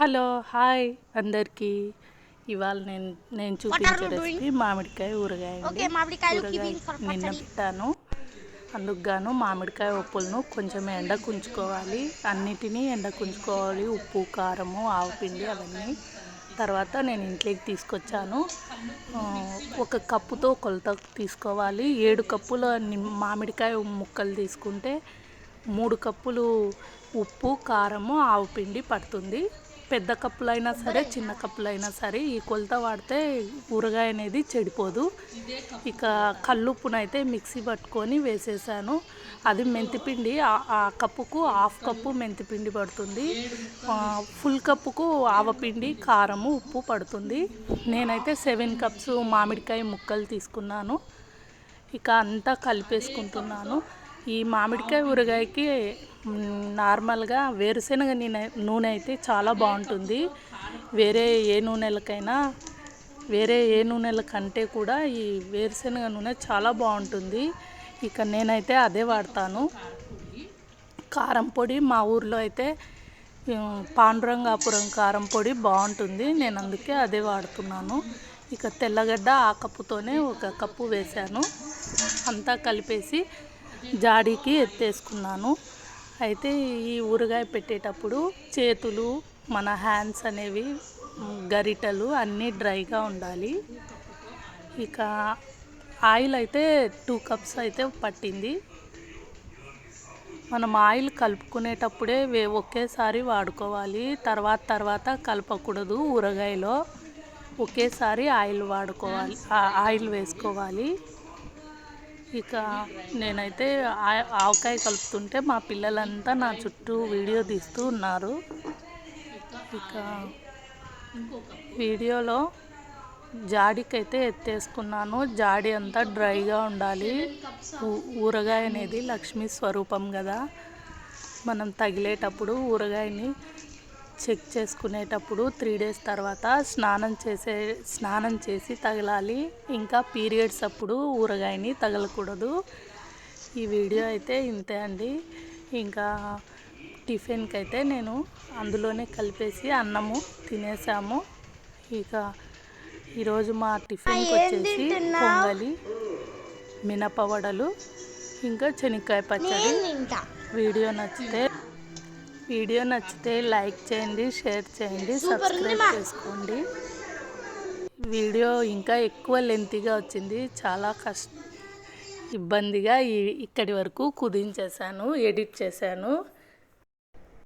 Hello hi అందరికీ. ఇవాళ నేను నేను చూపించే? రెసిపీ మామిడికాయ ఊరగాయ ఊరగాయ నిన్న. పెట్టాను. అందుకు గాను మామిడికాయ ఉప్పులను కొంచెం ఎండకు ఉంచుకోవాలి అన్నిటినీ ఎండకు ఉంచుకోవాలి ఉప్పు కారము ఆవుపిండి అవన్నీ. తర్వాత నేను ఇంట్లోకి తీసుకొచ్చాను. ఒక కప్పుతో కొలత తీసుకోవాలి. ఏడు కప్పుల మామిడికాయ ముక్కలు తీసుకుంటే మూడు కప్పులు ఉప్పు కారము ఆవుపిండి పడుతుంది. పెద్ద కప్పులు అయినా సరే చిన్న కప్పులు అయినా సరే ఈ కొలత వాడితే ఊరగాయ అనేది చెడిపోదు. ఇక కల్లుప్పునైతే మిక్సీ పట్టుకొని వేసేసాను. అది మెంతిపిండి ఆ- కప్పుకు హాఫ్ కప్పు మెంతిపిండి పడుతుంది. ఫుల్ కప్పుకు ఆవపిండి కారము ఉప్పు పడుతుంది. నేనైతే సెవెన్ కప్స్ మామిడికాయ ముక్కలు తీసుకున్నాను. ఇక అంతా కలిపేసుకుంటున్నాను. ఈ మామిడికాయ ఊరగాయకి నార్మల్గా వేరుశనగ నూనె నూనె అయితే చాలా బాగుంటుంది. వేరే ఏ నూనెలకైనా వేరే ఏ నూనెల కంటే కూడా ఈ వేరుశనగ నూనె చాలా బాగుంటుంది. ఇక నేనైతే అదే వాడతాను. కారం పొడి మా ఊర్లో అయితే పాండురంగాపురం కారం పొడి బాగుంటుంది. నేను అందుకే అదే వాడుతున్నాను. ఇక తెల్లగడ్డ ఆ కప్పుతోనే ఒక కప్పు వేశాను. అంతా కలిపేసి జాడీకి ఎత్తేసుకున్నాను. అయితే ఈ ఊరగాయ పెట్టేటప్పుడు చేతులు మన హ్యాండ్స్ అనేవి గరిటలు అన్నీ డ్రైగా ఉండాలి. ఇక ఆయిల్ అయితే టూ కప్స్ అయితే పట్టింది. మనం ఆయిల్ కలుపుకునేటప్పుడే వే ఒకేసారి వాడుకోవాలి. తర్వాత తర్వాత కలపకూడదు ఊరగాయలో. ఒకేసారి ఆయిల్ వాడుకోవాలి ఆయిల్ వేసుకోవాలి. ఇక నేనైతే ఆవకాయ కలుపుతుంటే మా పిల్లలంతా నా చుట్టూ వీడియో తీస్తూ ఉన్నారు. ఇక వీడియోలో జాడికైతే ఎత్తేసుకున్నాను. జాడి అంతా డ్రైగా ఉండాలి. ఊ- ఊరగాయ అనేది లక్ష్మీ స్వరూపం కదా. మనం తగిలేటప్పుడు ఊరగాయని చెక్ చేసుకునేటప్పుడు త్రీ డేస్ తర్వాత స్నానం చేసే స్నానం చేసి తగలాలి. ఇంకా పీరియడ్స్ అప్పుడు ఊరగాయని తగలకూడదు. ఈ వీడియో అయితే ఇంతే అండి. ఇంకా టిఫిన్కి అయితే నేను అందులోనే కలిపేసి అన్నము తినేసాము. ఇక ఈరోజు మా టిఫిన్కి వచ్చేసి? పొంగలి మినపవడలు ఇంకా శనక్కాయ పచ్చడి. వీడియో నచ్చితే వీడియో నచ్చితే లైక్ చేయండి షేర్ చేయండి సబ్స్క్రైబ్. చేసుకోండి వీడియో ఇంకా ఎక్కువ లెంతీగా వచ్చింది చాలా కష్ట ఇబ్బందిగా ఇక్కడి వరకు కుదించేశాను ఎడిట్ చేశాను